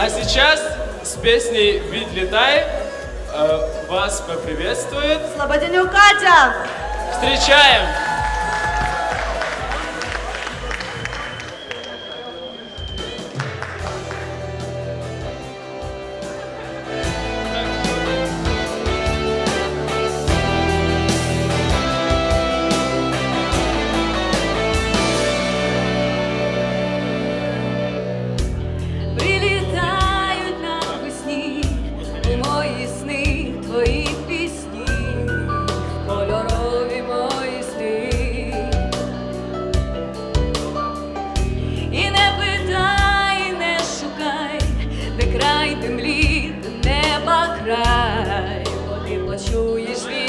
А сейчас с песней Вид Летай е, вас поприветствует... Слободенюк Катя! Встречаем! cry, but it was you, you sweet.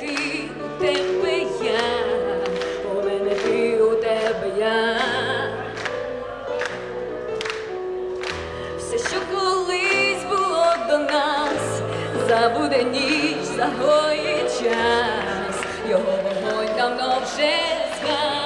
ти у тебе я, у мене ти у тебе. Все, що колись було до нас, забуде ніч, загоє час, його вогонь давно вже згадав.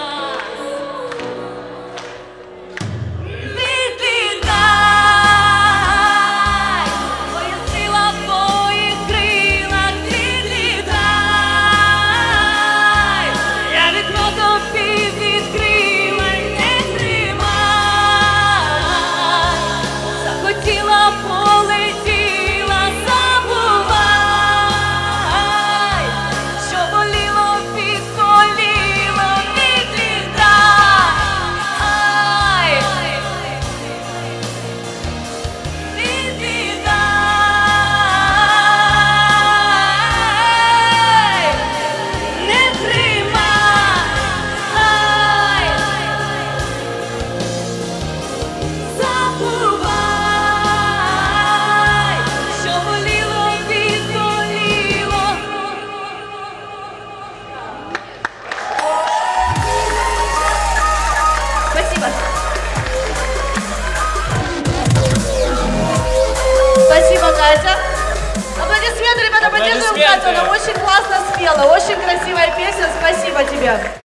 Спасибо, Катя. Аплодисменты, ребята, поддерживаем Катю. Она очень классно спела, очень красивая песня. Спасибо тебе.